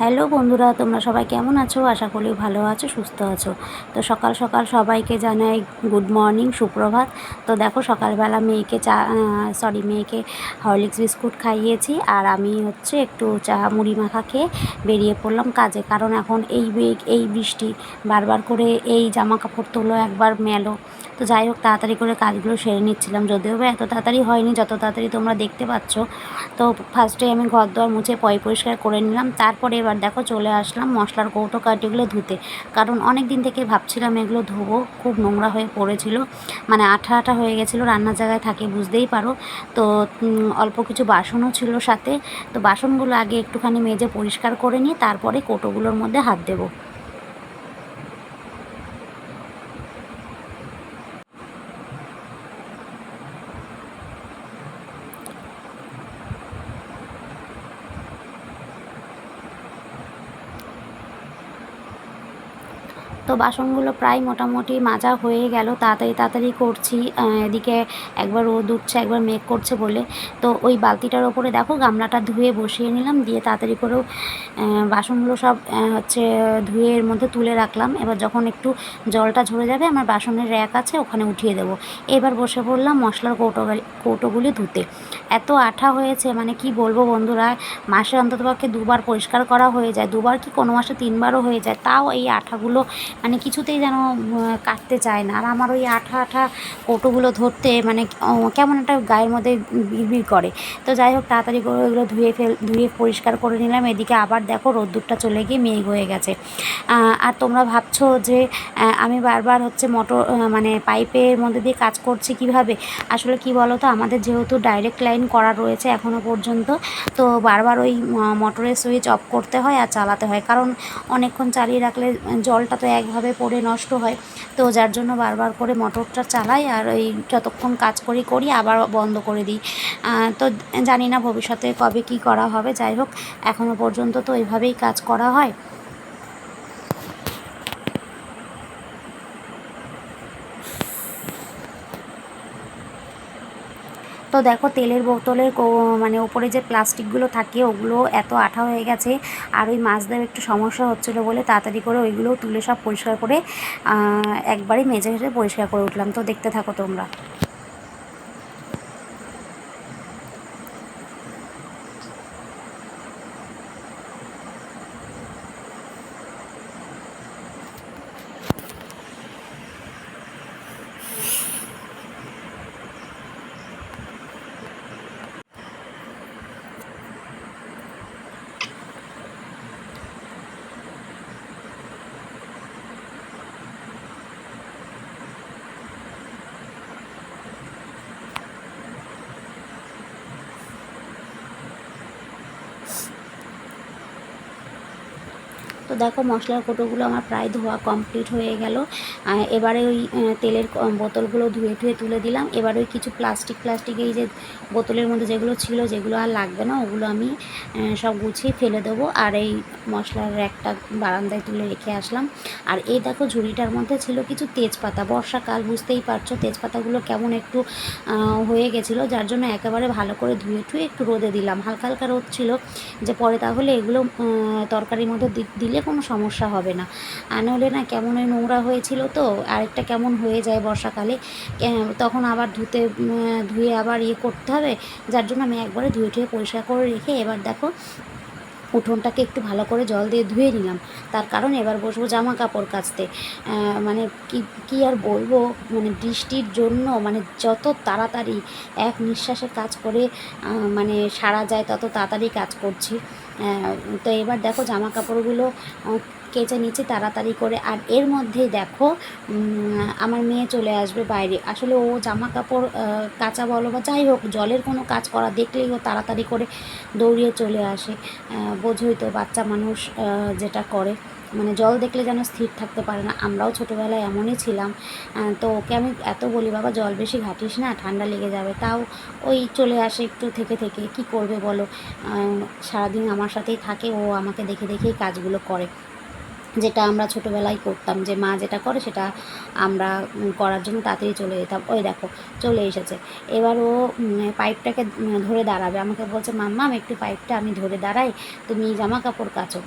Hello বন্ধুরা, তোমরা সবাই কেমন আছো? আশা করি ভালো আছো, সুস্থ আছো। তো সকাল সকাল সবাইকে জানাই গুড মর্নিং সুপ্রভাত। তো দেখো, সকালবেলা মেয়েকে চা সরি মেয়েকে হরলিক্স বিস্কুট খাইয়েছি আর আমি হচ্ছে একটু চা, মুড়ি মাখা খেয়ে বেরিয়ে পড়লাম কাজে। কারণ এখন এই বেগ এই বৃষ্টি, বারবার করে এই জামা কাপড় তোলো, একবার মেলো। তো যাই হোক, তাড়াতাড়ি করে কাজগুলো সেরে নিচ্ছিলাম। যদিও বা এত তাড়াতাড়ি হয়নি, যত তাড়াতাড়ি তোমরা দেখতে পাচ্ছ। তো ফার্স্টে আমি ঘর দোয়ার মুছে পয় পরিষ্কার করে নিলাম। তারপরে এবার দেখো চলে আসলাম মশলার কৌটো কাটিগুলো ধুতে। কারণ অনেক দিন থেকে ভাবছিলাম এগুলো ধোবো, খুব নোংরা হয়ে পড়েছিল। মানে আঠা আঠা হয়ে গেছিল, রান্নার জায়গায় থাকে বুঝতেই পারো। তো অল্প কিছু বাসনও ছিল সাথে। তো বাসনগুলো আগে একটুখানি মেজে পরিষ্কার করে নিয়ে তারপরে কৌটোগুলোর মধ্যে হাত দেবো। তো বাসনগুলো প্রায় মোটামুটি মাজা হয়ে গেল। তাড়াতাড়ি তাড়াতাড়ি করছি। এদিকে একবার রোদ উঠছে, একবার মেঘ করছে বলে। তো ওই বালতিটার ওপরে দেখো গামলাটা ধুয়ে বসিয়ে নিলাম। দিয়ে তাড়াতাড়ি করেও বাসনগুলো সব হচ্ছে ধুয়ে এর মধ্যে তুলে রাখলাম। এবার যখন একটু জলটা ঝরে যাবে, আমার বাসনের র্যাক আছে, ওখানে উঠিয়ে দেবো। এবার বসে পড়লাম মশলার কৌটো কৌটোগুলি ধুতে। এত আঠা হয়েছে মানে কি বলব বন্ধুরা? মাসে অন্ততপক্ষে দুবার পরিষ্কার করা হয়ে যায়। দুবার কি কোনো মাসে তিনবারও হয়ে যায়? তাও এই আঠাগুলো মানে কিছুতেই যেন কাটতে চায় না। আর আমার ওই আঠা আঠা কৌটোগুলো ধরতে মানে কেমন একটা গায়ের মধ্যে বিড়বিড় করে। তো যাই হোক, তাড়াতাড়ি করে ওইগুলো ধুয়ে ফেল, ধুয়ে পরিষ্কার করে নিলাম। এদিকে আবার দেখো রোদ্দুরটা চলে গিয়ে মেঘ হয়ে গেছে। আর তোমরা ভাবছ যে আমি বারবার হচ্ছে মোটর মানে পাইপের মধ্যে দিয়ে কাজ করছি কীভাবে? আসলে কি বলো তো আমাদের যেহেতু ডাইরেক্ট লাইন করা রয়েছে এখনও পর্যন্ত, তো বারবার ওই মোটরের সুইচ অফ করতে হয় আর চালাতে হয়। কারণ অনেকক্ষণ চালিয়ে রাখলে জলটা তো একভাবে পড়ে নষ্ট হয়। তো যার জন্য বারবার করে মোটরটা চালাই আর ওই যতক্ষণ কাজ করি করি আবার বন্ধ করে দিই। তো জানি না ভবিষ্যতে কবে কি করা হবে। যাই হোক এখনও পর্যন্ত তো এইভাবেই কাজ করা হয়। তো দেখো তেলের বোতলের মানে ওপরে যে প্লাস্টিকগুলো থাকে, ওগুলো এত আঠা হয়ে গেছে, আর ওই মাছ দেওয়ার একটু সমস্যা হচ্ছিল বলে তাড়াতাড়ি করে ওইগুলো তুলে সব পরিষ্কার করে একবারে মেজে মেজে পরিষ্কার করে উঠলাম। তো দেখতে থাকো তোমরা। তো দেখো মশলার কোটোগুলো আমার প্রায় ধোয়া কমপ্লিট হয়ে গেল। এবারে ওই তেলের বোতলগুলো ধুয়ে ধুয়ে তুলে দিলাম। এবার ওই কিছু প্লাস্টিক প্লাস্টিক এই যে বোতলের মধ্যে যেগুলো ছিল, যেগুলো আর লাগবে না, ওগুলো আমি সব গুছিয়ে ফেলে দেবো। আর এই মশলার র্যাকটা বারান্দায় তুলে রেখে আসলাম। আর এই দেখো ঝুড়িটার মধ্যে ছিল কিছু তেজপাতা। বর্ষাকাল, বুঝতেই পারছ তেজপাতাগুলো কেমন একটু হয়ে গেছিল। যার জন্য একেবারে ভালো করে ধুয়ে টুয়ে একটু রোদে দিলাম। হালকা হালকা রোদ ছিল যে পরে তাহলে এগুলো তরকারির মধ্যে দিলে কোনো সমস্যা হবে না। আর নইলে না কেমন ওই নোংরা হয়েছিল তো, আরেকটা কেমন হয়ে যায় বর্ষাকালে তখন আবার ধুতে ধুয়ে আবার ইয়ে করতে হবে। যার জন্য আমি একবারে ধুয়ে ধুয়ে পরিষ্কার করে রেখে এবার দেখো উঠোনটাকে একটু ভালো করে জল দিয়ে ধুয়ে নিলাম। তার কারণ এবার বসবো জামা কাপড় কাচতে। মানে কি, কী আর বলব? মানে বৃষ্টির জন্য মানে যত তাড়াতাড়ি এক নিঃশ্বাসে কাজ করে মানে সারা যায় তত তাড়াতাড়ি কাজ করছি। তো এবার দেখো জামা কাপড়গুলো কেচে নিচ্ছি তাড়াতাড়ি করে। আর এর মধ্যেই দেখো আমার মেয়ে চলে আসবে বাইরে। আসলে ও জামা কাপড় কাঁচা বলো বা যাই হোক, জলের কোনো কাজ করা দেখলেই ও তাড়াতাড়ি করে দৌড়িয়ে চলে আসে। বোঝোই তো বাচ্চা মানুষ যেটা করে। মানে জল দেখলে যেন স্থির থাকতে পারে না। আমরাও ছোটোবেলায় এমনই ছিলাম। তো ওকে আমি এত বলি, বাবা, জল বেশি ঘাটিস না, ঠান্ডা লেগে যাবে। তাও ওই চলে আসে একটু থেকে থেকে। কি করবে বলো? সারাদিন আমার সাথেই থাকে। ও আমাকে দেখে দেখেই কাজগুলো করে। যেটা আমরা ছোটোবেলায় করতাম, যে মা যেটা করে সেটা আমরা করার জন্য তাড়াতাড়ি চলে যেতাম। ওই দেখো, চলে এসেছে। এবার ও পাইপটাকে ধরে দাঁড়াবে। আমাকে বলছে, মাম্মাম, একটু পাইপটা আমি ধরে দাঁড়াই। তুমি জামা কাপড় কাচো।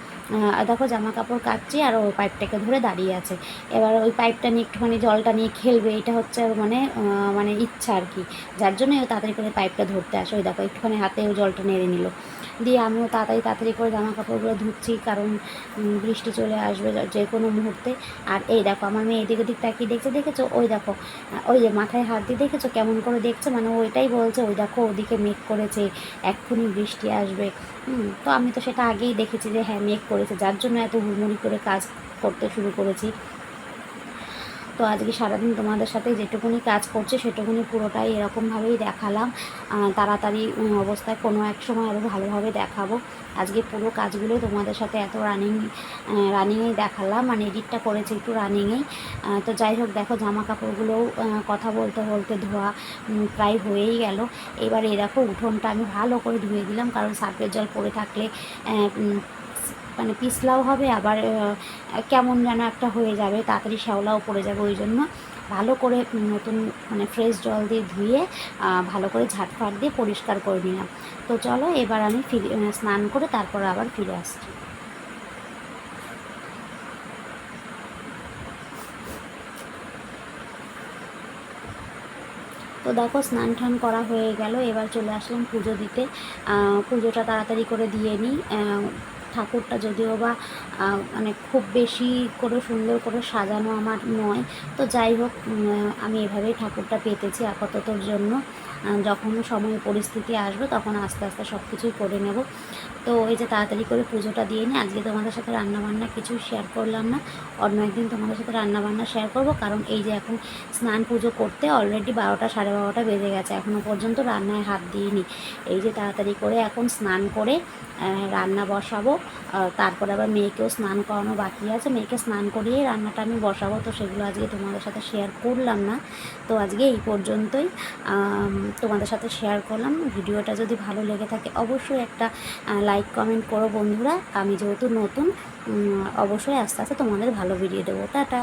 দেখো জামা কাপড় কাচ্ছি আর ও পাইপটাকে ধরে দাঁড়িয়ে আছে। এবার ওই পাইপটা নিয়ে একটুখানি জলটা নিয়ে খেলবে, এটা হচ্ছে ওর মানে মানে ইচ্ছা আর কি। যার জন্য ও তাড়াতাড়ি করে পাইপটা ধরতে আসে। ওই দেখো, একটুখানি হাতে ও জলটা নেড়ে নিল। দিয়ে আমিও তাড়াতাড়ি তাড়াতাড়ি করে জামা কাপড়গুলো ধুচ্ছি, কারণ বৃষ্টি চলে আসবে যে- যে কোনো মুহূর্তে। আর এই দেখো, আমার মেয়ে এদিক ওদিক তাকিয়ে দেখছে, দেখেছ? ওই দেখো ওই যে মাথায় হাত দিয়ে দেখেছ? কেমন করে দেখছে? মানে ওইটাই বলছে, ওই দেখো, ওদিকে মেঘ করেছে, এক্ষুনি বৃষ্টি আসবে। তো আমি তো সেটা আগেই দেখেছি যে হ্যাঁ মেঘ করেছে, যার জন্য এত হুড়মুড়ি করে কাজ করতে শুরু করেছি। তো আজকে সারাদিন তোমাদের সাথে যেটুকুনি কাজ করছে, সেটুকুনি পুরোটাই এরকমভাবেই দেখালাম। তাড়াতাড়ি অবস্থায় কোনো এক সময় আরও ভালোভাবে দেখাবো। আজকে পুরো কাজগুলো তোমাদের সাথে এত রানিং রানিংয়েই দেখালাম মানে এডিটটা করেছি একটু রানিংয়েই তো যাই হোক, দেখো জামা কাপড়গুলোও কথা বলতে বলতে ধোয়া প্রায় হয়েই গেল। এবার এই দেখো, উঠোনটা আমি ভালো করে ধুয়ে দিলাম, কারণ সার্ফের জল পড়ে থাকলে মানে পিছলাও হবে, আবার কেমন যেন একটা হয়ে যাবে, তাড়াতাড়ি শ্যাওলাও পড়ে যাবে ওই জন্য। ভালো করে নতুন মানে ফ্রেশ জল দিয়ে ধুয়ে ভালো করে ঝাঁটফাট দিয়ে পরিষ্কার করে নিলাম। তো চলো, এবার আমি ফিরে স্নান করে তারপর আবার ফিরে আসছি। তো দেখো, স্নান টান করা হয়ে গেল। এবার চলে আসলাম পুজো দিতে। পুজোটা তাড়াতাড়ি করে দিয়ে নিই। ঠাকুরটা যদিও বা মানে খুব বেশি করে সুন্দর করে সাজানো আমার নয়। তো যাই হোক আমি এভাবেই ঠাকুরটা পেতেছি আপাততর জন্য। যখন সময় পরিস্থিতি আসবে তখন আস্তে আস্তে সব কিছুই করে নেব। তো এই যে তাড়াতাড়ি করে পুজোটা দিয়ে নিই আজকে তোমাদের সাথে রান্নাবান্না কিছু শেয়ার করলাম না। অন্য একদিন তোমাদের সাথে রান্নাবান্না শেয়ার করব, কারণ এই যে এখন স্নান পুজো করতে অলরেডি বারোটা, সাড়ে বারোটা বেজে গেছে। এখনও পর্যন্ত রান্নায় হাত দিইনি। এই যে তাড়াতাড়ি করে এখন স্নান করে রান্না বসাবো। তারপরে আবার মেয়েকেও স্নান করানো বাকি আছে। মেয়েকে স্নান করিয়েই রান্নাটা আমি বসাবো। তো সেগুলো আজকে তোমাদের সাথে শেয়ার করলাম না। তো আজকে এই পর্যন্তই। তোমাদের সাথে শেয়ার করলাম। ভিডিওটা যদি ভালো লেগে থাকে, অবশ্যই একটা লাইক কমেন্ট করো বন্ধুরা। আমি যেহেতু নতুন অবশ্যই আস্তে আস্তে তোমাদের ভালো ভিডিও দেবো। টাটা!